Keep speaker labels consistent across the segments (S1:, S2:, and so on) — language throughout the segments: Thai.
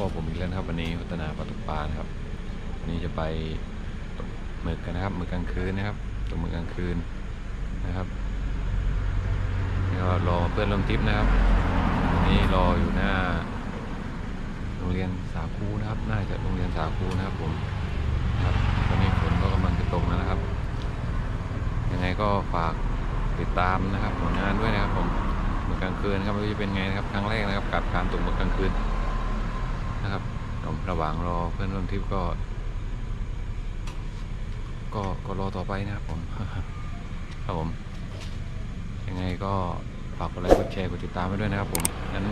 S1: พ่อผมอีก
S2: แล้วนะครับ วันนี้พัฒนาปตุปลานครับ วันนี้จะไปต
S1: กหมึกกันนะครับหมึกกลางคืนนะครับตรงหมึกกลางคืนนะครับก็รอเพื่อนร่วมทริปนะครับวันนี้รออยู่หน้า โรงเรียนสาคูนะครับ น่าจะโรงเรียนสาคูนะครับผมครับตอนนี้ฝนก็กำลังจะตกแล้วนะครับ ยังไงก็ฝากติดตามนะครับผลงานด้วยนะครับผมหมึกกลางคืนครับไม่รู้จะเป็นไงนะครับครั้งแรกนะครับกับการตกหมึกกลางคืน ระหว่างรอเพื่อนร่วมทริปก็ ก็ก็รอต่อไปนะครับผม ครับผม ยังไงก็ฝากกดไลค์กดแชร์กดติดตามไว้ด้วยนะครับผมงั้น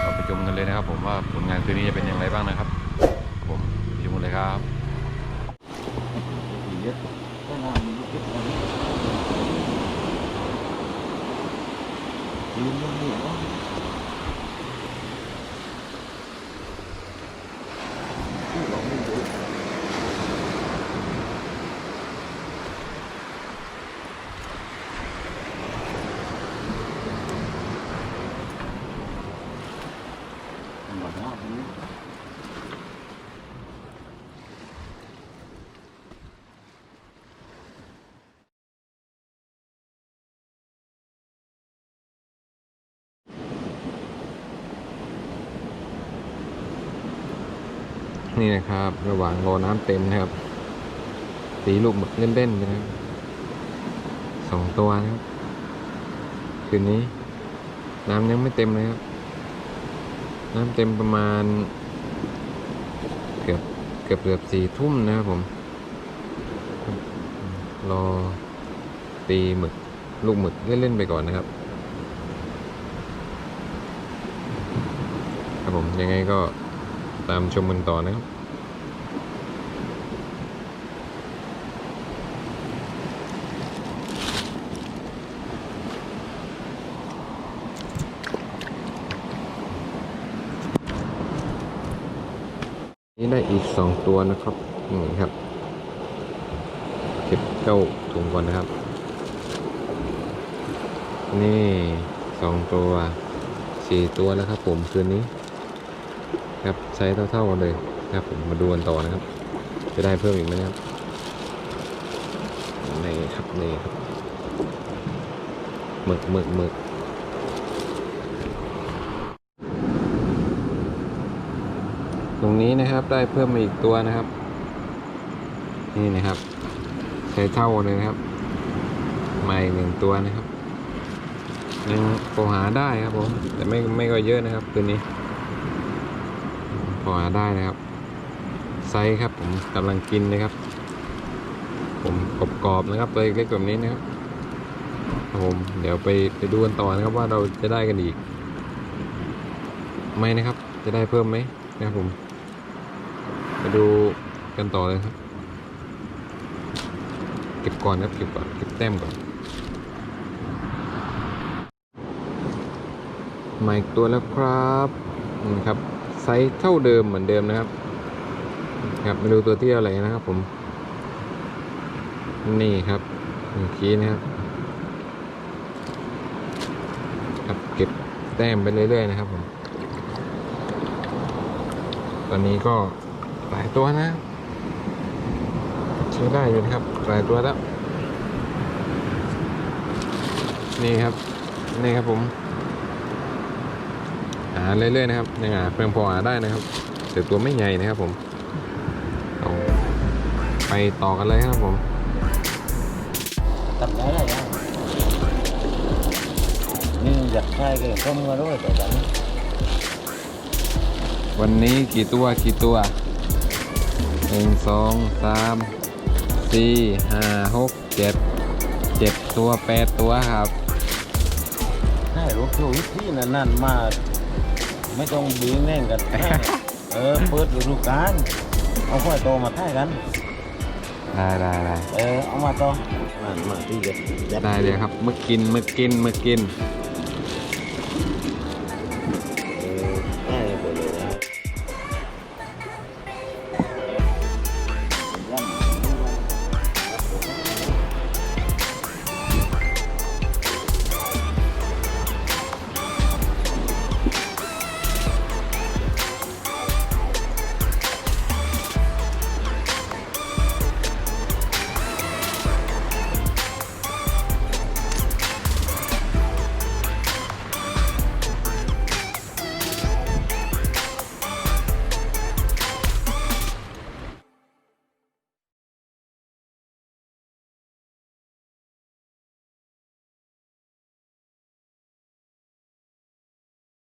S1: เราไปชมกันเลยนะครับ ผมว่าผลงานคืนนี้จะเป็นอย่างไรบ้างนะครับครับผมไปชมกันเลยครับนี่น นี่นะครับ ระหว่างรอน้ำเต็มนะครับ สีลูกหมึกเล่นๆไปนะครับสองตัวนะครับ คืนนี้ น้ำยังไม่เต็มเลยครับ น้ำเต็มประมาณ เกือบเกือบเกือบสี่ทุ่มนะครับผม รอตีหมึกลูกหมึกเล่นๆไปก่อนนะครับ ครับผมยังไงก็ตามชมกันต่อนะครับ นี่ได้อีกสองตัวนะครับนี่ครับ เก็บเจ้าถุงก่อนนะครับ นี่สองตัวสี่ตัวแล้วครับ ผมคืนนี้ ครับใช้เท่าๆกันเลยครับ ผมมาดูกันต่อนะครับ จะได้เพิ่มอีกไหมนะครับนี่ครับนี่ครับหมึกหมึกหมึกต รงนี้นะครับได้เพิ่มมาอีกตัวนะครับ นี่นะครับ ใช้เท่าเลยนะครับมาอีกหนึ่งตัวนะครับยังพอหาได้ครับผม แต่ไม่ไม่ก็เยอะนะครับตัวนี้พอหาได้นะครับ ไซส์ครับผมกำลังกินนะครับ ผมกรอบๆนะครับตัวเล็กๆแบบนี้นะครับครับผมเดี๋ยวไปไปดูกันต่อนะครับว่าเราจะได้กันอีกไหมนะครับ จะได้เพิ่มไหมนะครับผม ไปดูกันต่อเลยครับ เก็บก่อนนะครับเก็บก่อนเก็บแต้มก่อนมาอีกตัวแล้วครับนี่ครับไซส์เท่าเดิมเหมือนเดิมนะครับ ครับมาดูตัวที่อะไรนะครับผม นี่ครับเมื่อกี้นะครับครับเก็บแต้มไปเรื่อยๆนะครับผม ตอนนี้ก็ หลายตัวนะใช้ได้อยู่นะครับ หลายตัวแล้ว นี่ครับ นี่ครับผมหาเรื่อยๆนะครับยังหาเพียงพอหาได้นะครับแต่ตัวไม่ใหญ่นะครับผมเอาไปต่อกันเลยครับผม
S3: tập đấy là sao nhưng giật hai cái không mà rồi phải đánh
S1: วันนี้กี่ตัวกี่ตัว หนึ่งสองสามสี่ห้าหกเจ็ดเจ็ดตัวแปดตัวครับ
S3: hai rốt thiếu ít tí là năn mà mấy con biến lên gần ờ bớt được rụt cán ông phải to mà thay gắn
S1: ได้ได้ได้
S3: ờ ông mà to mà mà đi giật giật
S1: ได้เลยครับมึกกินมึกกินมึกกิน
S3: à